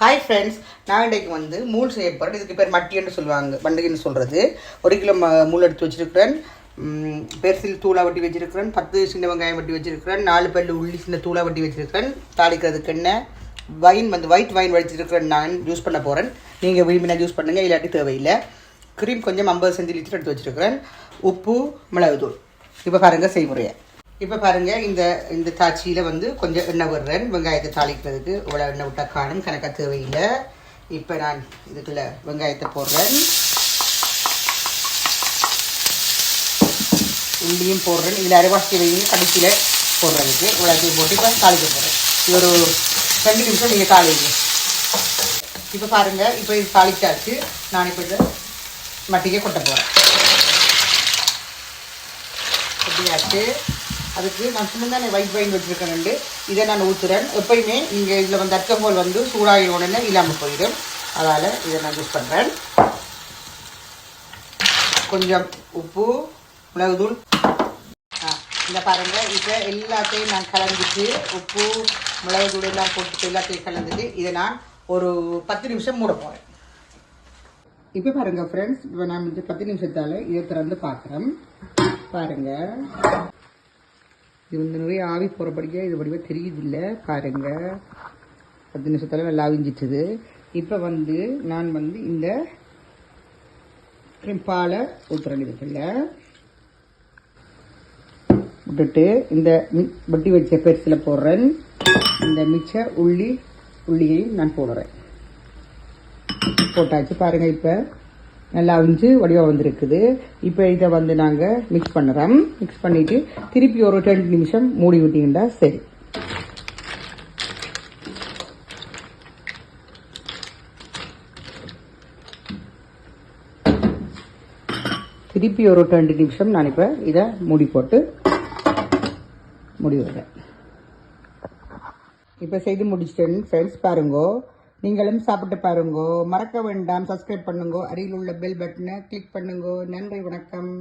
Hi friends நான் இன்றைக்கு வந்து மூள் செய்ய போகிறேன் இதுக்கு பேர் மட்டின்னு சொல்லுவாங்க பண்டிகைன்னு சொல்கிறது ஒரு கிலோ ம- மூள் எடுத்து வச்சுருக்கிறேன். பெருசில் தூளா வட்டி வச்சுருக்கிறேன். பத்து சின்ன வெங்காயம் வட்டி வச்சுருக்கிறேன். நாலு பல்லு உள்ளி சின்ன தூளா வட்டி வச்சுருக்கிறேன். தாளிக்கிறதுக்கு என்ன? வைன் வந்து ஒயிட் வைன் வடிச்சிருக்கிறேன் நான். யூஸ் பண்ண போகிறேன் நீங்கள் விரும்பினா யூஸ் பண்ணுங்கள் இல்லாட்டி தேவையில்லை. க்ரீம் கொஞ்சம் ஐம்பது சென்டிலிட்டர் எடுத்து வச்சுருக்கிறேன். உப்பு மிளகுத்தூள். இப்போ பாருங்கள் செய்முறையை. இப்போ பாருங்க இந்த இந்த தாச்சியில் வந்து கொஞ்சம் எண்ணெய் விடுறேன். வெங்காயத்தை தாளிக்கிறதுக்கு இவ்வளோ எண்ணெய் விட்டா காணும் கணக்காக தேவையில்லை. இப்போ நான் இதுக்குள்ள வெங்காயத்தை போடுறேன். உள்ளியும் போடுறேன். இதில் அரைவாசி வையும் கடைசியில் போடுறதுக்கு இவ்வளோத்தையும் போட்டு இப்போ தாளிக்க போடுறேன் இது ஒரு ரெண்டு நிமிஷம் நீங்கள் தாளிங்க. இப்போ பாருங்கள் இப்போ இது தாளிச்சாச்சு. நான் இப்போ இதை மட்டிக்கே கொட்ட போகிறேன் கொட்டியாச்சு அதுக்கு நான் சும்மந்தானே ஒயிட் வைன் வச்சுருக்கேன் இதை நான் ஊற்றுறேன் எப்பயுமே நீங்கள் இதில் வந்து அல்கஹால் வந்து சூடாகிய உடனே இல்லாமல் போயிடும். அதால் இதை நான் யூஸ் பண்ணுறேன் கொஞ்சம் உப்பு மிளகுதூள் ஆ இந்த பாருங்கள் இப்போ எல்லாத்தையும் நான் கலந்துட்டு உப்பு மிளகுதூள் எல்லாம் போட்டு எல்லாத்தையும் கலந்துட்டு இதை நான் ஒரு பத்து நிமிஷம் மூட போகிறேன் இப்போ பாருங்கள் ஃப்ரெண்ட்ஸ் இப்போ நான் வந்து பத்து நிமிஷத்தால் இதை திறந்து பார்க்குறேன் பாருங்கள் இது வந்து நிறைய ஆவி படிக்க இது வடிவாக தெரியுதில்லை பாருங்க. பத்து நிமிஷத்தில் நல்லா ஆவிஞ்சிட்டுது இப்போ வந்து நான் வந்து இந்த பாலை ஊற்றுறேன் இதுக்குள்ள விட்டுட்டு இந்த மி- வட்டி வச்ச பெருசில் போடுறேன். இந்த மிச்ச உள்ளி உள்ளியையும் நான் போடுறேன். போட்டாச்சு பாருங்கள் இப்போ. நல்லா அவிஞ்சு வடிவாக வந்திருக்குது. இப்போ இதை வந்து நாங்கள் மிக்ஸ் பண்ணுறோம். மிக்ஸ் பண்ணிவிட்டு திருப்பி ஒரு ரெண்டு நிமிஷம் மூடி விட்டீங்கன்னா சரி. திருப்பி ஒரு ரெண்டு நிமிஷம் நான் இப்போ இதை மூடி போட்டு மூடி விடுறேன் இப்போ செய்து முடிச்சிட்டேன் ஃப்ரெண்ட்ஸ் பாருங்கோ. நீங்களும் சாப்பிட்டு பாருங்கோ. மறக்க வேண்டாம். சப்ஸ்கிரைப் பண்ணுங்கோ. அருகில் உள்ள பெல் பட்டனை கிளிக் பண்ணுங்கோ. நன்றி வணக்கம்.